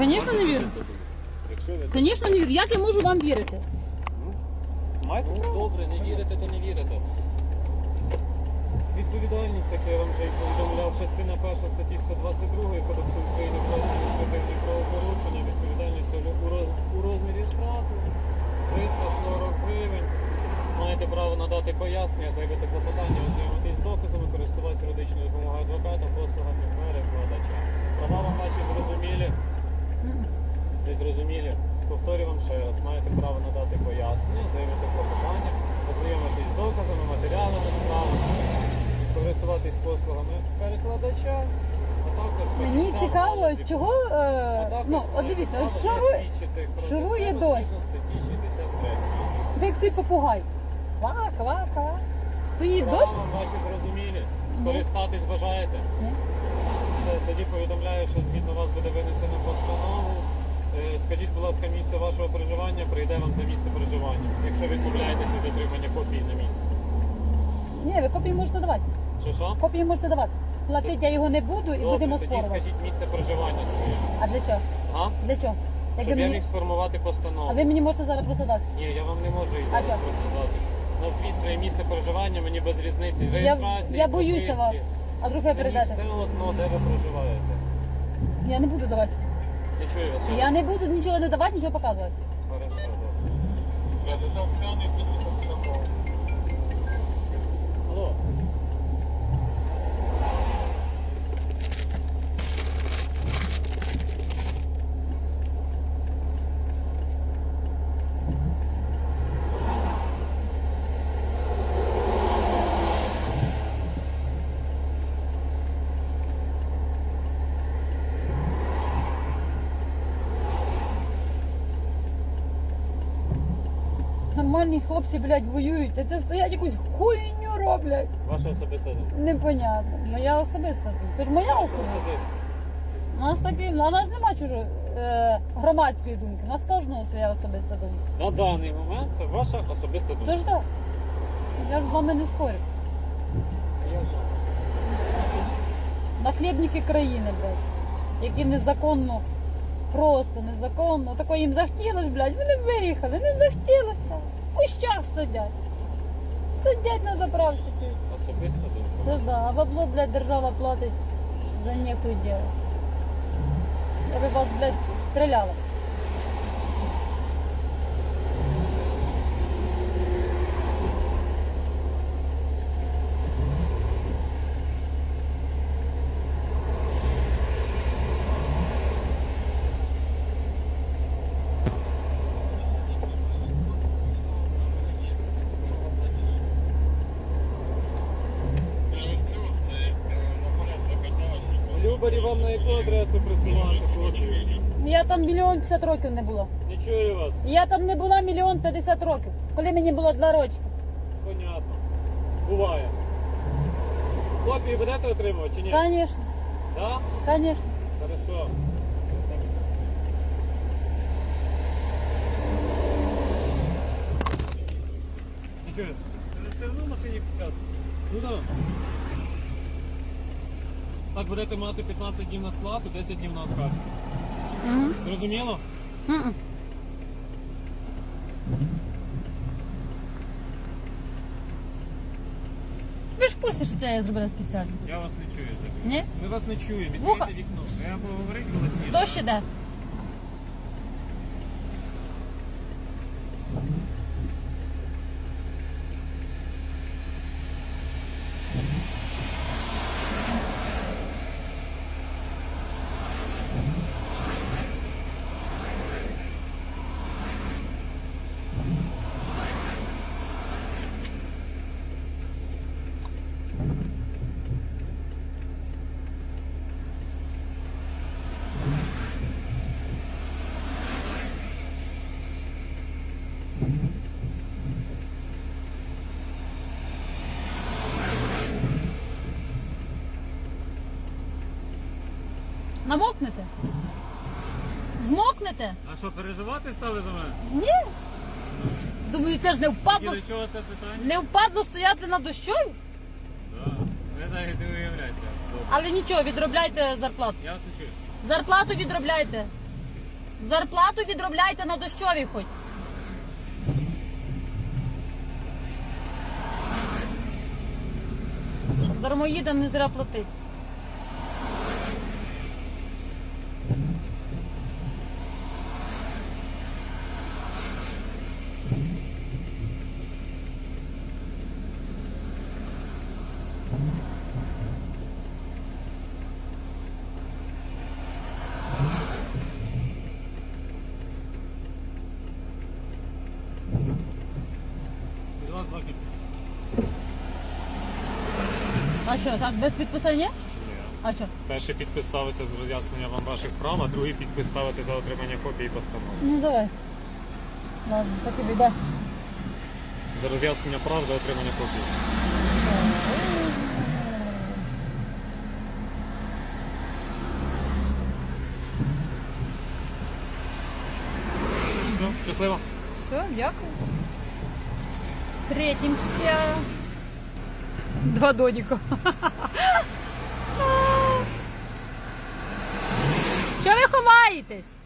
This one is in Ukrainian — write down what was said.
Звісно, не вірю. Якщо ви Звісно, не вірю. Як я можу вам вірити? маєте Ну, добре, не вірите, то не вірите. відповідальність, як я вам вже і повідомляв, частина перша статті 122 Кодексу України про адміністративні правопорушення, відповідальність у роз- у розмірі штрафу 340 гривень. Маєте право надати пояснення, заявити клопотання, з доказами, користуватися юридичною допомогою адвоката, послугами перекладача. Права вам ваші зрозумілі? Мгм. Ви зрозумілі? Повторюю вам ще раз, маєте право надати пояснення, заявити клопотання, ознайомитись з доказами, матеріалами справи, користуватись послугами перекладача, а також Мені фахівцями цікаво, чого. Е, ну, от дивіться, от шарує, шарує дощ. 63. як ти попугай. Ква, ква, ква. Стоїть дощ. вам ваші зрозумілі. Скористатись бажаєте? Ні. Все, тоді повідомляю, що згідно вас буде винесено постанову. Е, Скажіть, будь ласка, місце вашого проживання, прийде вам за місце проживання, якщо відмовляєтеся від отримання копії на місці. Ні, ви копії можете давати. Що що? Копії можете давати. Платити я його не буду і будемо тоді спорувати. скажіть місце проживання своє. А для чого? А? Для чого? Як ви Щоб я мені... міг сформувати постанову. А ви мені можете зараз просто дати. Ні, я вам не можу її зараз чого? просто. Назвіть своє місце проживання, мені без різниці. Я, Реєстрації, я боюся вас. А вдруг ви Мені передати? все одно, де ви проживаєте. Я не буду давати. Не чую вас. Я не буду нічого не давати, нічого показувати. Хорошо, добре. Алло. Нормальні хлопці, блядь, воюють, а це стоять якусь хуйню роблять. Ваша особиста думка. Непонятно. Моя особиста думка. Це ж моя особиста. У нас такі, у нас нема чужої е, громадської думки. У нас кожного своя особиста думка. На даний момент це ваша особиста думка. Тож так. Я ж з вами не спорю. Я ж- Нахлібники країни, блядь, які незаконно, просто незаконно. Тако їм захотілось, блядь, вони виїхали, не захотілося. В кущах сидять. Сидять на заправці. Особисто Ну. Да, а бабло, блядь, держава платить за ніякое діло. Я би вас, блядь, стріляла. Любарі вам на яку адресу присилати копію? Я там мільйон п'ятдесят років не була. Не чую вас. Я там не була мільйон п'ятдесят років, коли мені було два рочки. Понятно. Буває. Копії будете отримувати чи ні? Конечно, Да? конечно. Хорошо. Не чую. Це все одно машині печатати? Ну да. Так будете мати 15 днів на склад і 10 днів на оскарження. Мгм. Зрозуміло? Мгм. Ви ж в курсі, що це я зробила спеціально? Я вас не чую. Ні? Ми вас не чуємо. Вуха. Відкрийте вікно. Я поговорити голосніше. Дощ іде. Намокнете? Змокнете? А що, переживати стали за мене? Ні. Думаю, це ж не І впадло, до чого це питання? не впадло стояти на дощу, Да. Ви навіть не уявляєте. Добре. але нічого, відробляйте зарплату. Я вас не чую. Зарплату відробляйте. Зарплату відробляйте на дощовій хоч. Щоб дармоїдам не зря платити. Від вас два підписи. А що, так, без підписання? А що? Перший підпис ставиться з роз'ясненням вам ваших прав, а другий підпис ставити за отримання копії постанови. Ну давай. Ладно, так і біда. За роз'яснення прав за отримання копії. Все, щасливо. Все, дякую. Встретимся. Два доніка. Чого ви ховаєтесь?